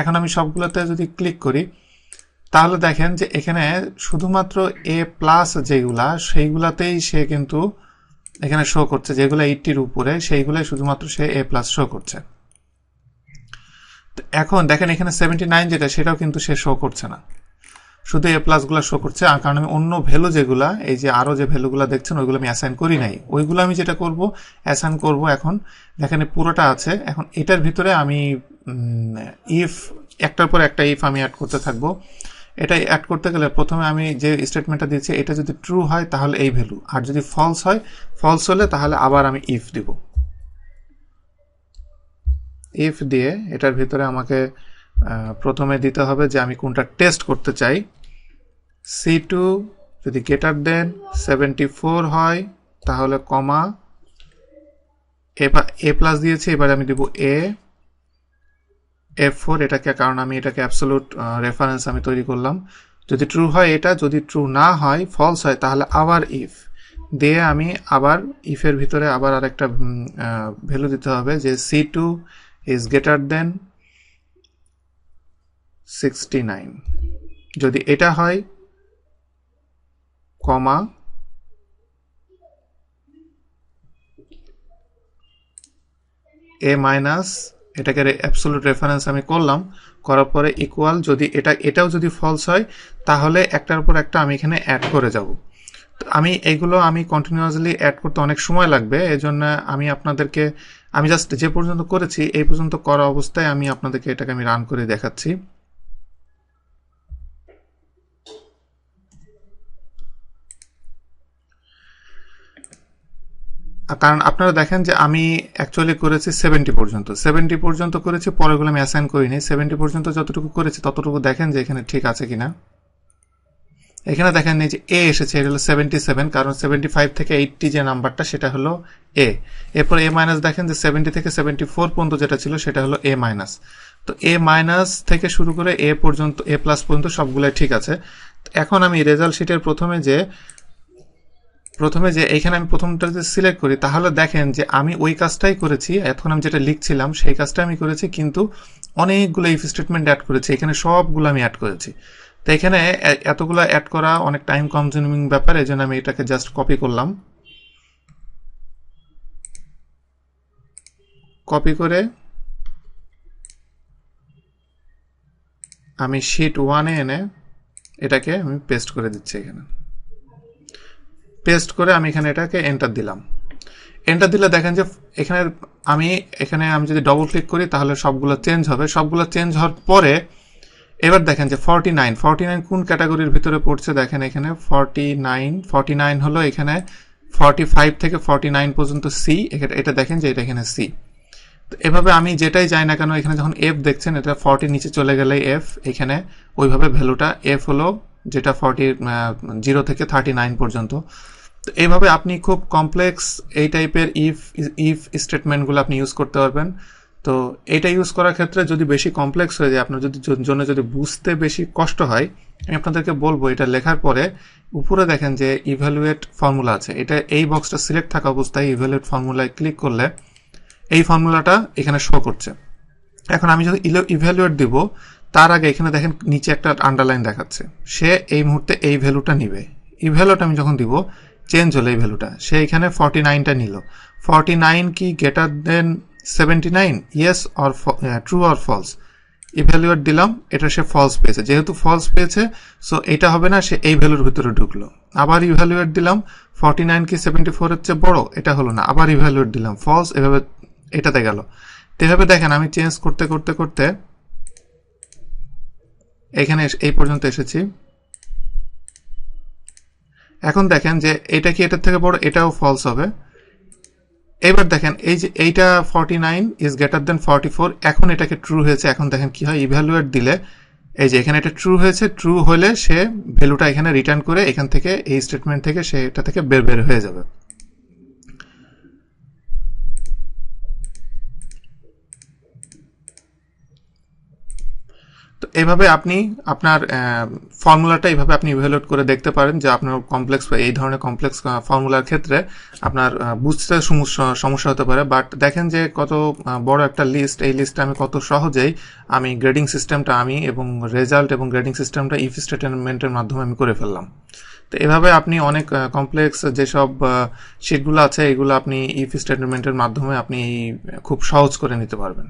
এখন আমি সবগুলোতে যদি ক্লিক করি, তাহলে দেখেন যে এখানে শুধুমাত্র এ প্লাস যেগুলা, সেইগুলাতেই সে কিন্তু এখানে শো করছে। যেগুলো এইটটির উপরে, সেইগুলাই শুধুমাত্র সে এ প্লাস শো করছে। এখন দেখেন এখানে সেভেন্টি নাইন যেটা, সেটাও কিন্তু সে শো করছে না। শুধু এ প্লাসগুলো শো করছে, আর কারণ আমি অন্য ভ্যালু যেগুলা, এই যে আরও যে ভ্যালুগুলো দেখছেন, ওইগুলো আমি অ্যাসাইন করি নাই। ওইগুলো আমি যেটা করব অ্যাসাইন করব এখন, দেখেন পুরোটা আছে, এখন এটার ভিতরে আমি ইফ একটার পর একটা ইফ আমি অ্যাড করতে থাকব। এটা অ্যাড করতে গেলে প্রথমে আমি যে স্টেটমেন্টটা দিচ্ছি এটা যদি ট্রু হয়, তাহলে এই ভ্যালু আর যদি ফলস হয় ফলস হলে তাহলে আবার আমি ইফ দিব। ইফ দিয়ে এটার ভিতরে আমাকে প্রথমে দিতে হবে যে আমি কোনটা টেস্ট করতে চাই। সি টু যদি গেটার দেন সেভেন্টি ফোর হয়, তাহলে কমা এ প্লাস দিয়েছি, এবার আমি দিব এ এফ ফোর এটাকে, কারণ আমি এটাকে অ্যাবসোলুট রেফারেন্স আমি তৈরি করলাম। যদি ট্রু হয় এটা, যদি ট্রু না হয় ফলস হয়, তাহলে আবার ইফ দিয়ে আমি আবার ইফের ভিতরে আবার আরেকটা ভ্যালু দিতে হবে, যে C two is greater than sixty nine যদি এটা হয় কমা। এ মাইনাস, এটাকে অ্যাবসোলুট রেফারেন্স আমি করলাম, করার পরে ইকুয়াল যদি এটা, এটাও যদি ফলস হয়, তাহলে একটার পর একটা আমি এখানে অ্যাড করে যাব। আমি এগুলো আমি কন্টিনিউয়াসলি অ্যাড করতে অনেক সময় লাগবে, এজন্য আমি আপনাদেরকে, আমি জাস্ট যে পর্যন্ত করেছি, এই পর্যন্ত করা অবস্থায় আমি আপনাদেরকে এটাকে আমি রান করে দেখাচ্ছি। কারণ আপনারা দেখেন যে আমি অ্যাকচুয়ালি করেছি সেভেন্টি পর্যন্ত। সেভেন্টি পর্যন্ত করেছি, পরেগুলো আমি অ্যাসাইন করিনি। সেভেন্টি পর্যন্ত যতটুকু করেছি, ততটুকু দেখেন যে এখানে ঠিক আছে কিনা। এখানে দেখেন এই যে এ এসেছে, এটা হলো সেভেন্টি সেভেন কারণ সেভেন্টি ফাইভ থেকে এইটটি যে নাম্বারটা সেটা হলো এ এরপর এ মাইনাস দেখেন যে সেভেন্টি থেকে সেভেন্টি ফোর পর্যন্ত যেটা ছিল, সেটা হলো এ মাইনাস তো এ মাইনাস থেকে শুরু করে এ পর্যন্ত এ প্লাস পর্যন্ত সবগুলোই ঠিক আছে। এখন আমি রেজাল্ট শিটের প্রথমে যে প্রথমে যে এখানে আমি প্রথমটা যদি সিলেক্ট করি, তাহলে দেখেন যে আমি ওই কাজটাই করেছি, এখন আমি যেটা লিখছিলাম সেই কাজটা আমি করেছি, কিন্তু অনেকগুলো ইফ স্টেটমেন্ট অ্যাড করেছি, এখানে সবগুলো আমি অ্যাড করেছি। তো এখানে এতগুলো অ্যাড করা অনেক টাইম কনজিউমিং ব্যাপার এই জন্য আমি এটাকে জাস্ট কপি করলাম। কপি করে আমি শিট ওয়ানে এনে এটাকে আমি পেস্ট করে দিচ্ছি এখানে। পেস্ট করে আমি এখানে এটাকে এন্টার দিলাম। এন্টার দিলে দেখেন যে এখানে আমি এখানে আমি যদি ডবল ক্লিক করি তাহলে সবগুলো চেঞ্জ হবে। সবগুলো চেঞ্জ হওয়ার পরে এবার দেখেন যে ফর্টি নাইন ফর্টি নাইন কোন ক্যাটাগরির ভিতরে পড়ছে? দেখেন এখানে ফর্টি নাইন ফর্টি নাইন হলো এখানে ফর্টি ফাইভ থেকে ফর্টি নাইন পর্যন্ত সি এটা দেখেন যে এটা এখানে সি তো এভাবে আমি যেটাই যাই না কেন, এখানে যখন এফ দেখছেন, এটা ফর্টি নিচে চলে গেলে এফ এখানে ওইভাবে ভ্যালুটা এফ হলো যেটা ফর্টি জিরো থেকে থার্টি নাইন পর্যন্ত। তো এইভাবে আপনি খুব কমপ্লেক্স এই টাইপের ইফ ইফ স্টেটমেন্টগুলো আপনি ইউজ করতে পারবেন। তো এটা ইউজ করার ক্ষেত্রে যদি বেশি কমপ্লেক্স হয়ে যায়, আপনার যদি জন্য যদি বুঝতে বেশি কষ্ট হয়, আমি আপনাদেরকে বলব এটা লেখার পরে উপরে দেখেন যে ইভ্যালুয়েট ফর্মুলা আছে। এটা এই বক্সটা সিলেক্ট থাকা অবস্থায় ইভ্যালুয়েট ফর্মুলায় ক্লিক করলে এই ফর্মুলাটা এখানে শো করছে। এখন আমি যদি ইভ্যালুয়েট দিব তার আগে এখানে দেখেন নিচে একটা আন্ডারলাইন দেখাচ্ছে। সে এই মুহূর্তে এই ভ্যালুটা নিবে। ইভ্যালুয়েট আমি যখন দিব চেঞ্জ হলো এই ভ্যালুটা সে এখানে ফর্টি নাইনটা নিল ফর্টি নাইন কি greater than seventy nine yes or true or false evaluate দিলাম, এটা সে ফলস পেয়েছে। যেহেতু ফলস পেয়েছে সো এটা হবে না, সে এই ভ্যালুর ভিতরে ঢুকলো। আবার ইভ্যালুয়েট দিলাম ফর্টি নাইন কি সেভেন্টি ফোর হচ্ছে বড়? এটা হলো না। আবার ইভ্যালুয়েট দিলাম ফলস এভাবে এটাতে গেল। এভাবে দেখেন, আমি চেঞ্জ করতে করতে করতে এখানে এই পর্যন্ত এসেছি। এখন দেখেন যে এটা কি এটার থেকে বড়? এটাও ফলস হবে। এবার দেখেন, এই যে এইটা forty nine is greater than forty four এখন এটাকে ট্রু হয়েছে। এখন দেখেন কি হয়? ইভ্যালুয়েট দিলে, এই যে এখানে এটা ট্রু হয়েছে ট্রু হলে সে ভ্যালুটা এখানে রিটার্ন করে এখান থেকে এই স্টেটমেন্ট থেকে সে এটা থেকে বের বের হয়ে যাবে। তো এভাবে আপনি আপনার ফর্মুলাটা এইভাবে আপনি ইভ্যালুয়েট করে দেখতে পারেন যে আপনার কমপ্লেক্স বা এই ধরনের কমপ্লেক্স ফর্মুলার ক্ষেত্রে আপনার বুঝতে সমস্যা হতে পারে। বাট দেখেন যে কত বড় একটা লিস্ট এই লিস্টে আমি কত সহজেই আমি গ্রেডিং সিস্টেমটা আমি এবং রেজাল্ট এবং গ্রেডিং সিস্টেমটা ইফ স্টেটমেন্টের মাধ্যমে আমি করে ফেললাম। তো এভাবে আপনি অনেক কমপ্লেক্স যেসব শিটগুলো আছে, এগুলো আপনি ইফ স্টেটমেন্টের মাধ্যমে আপনি খুব সহজ করে নিতে পারবেন।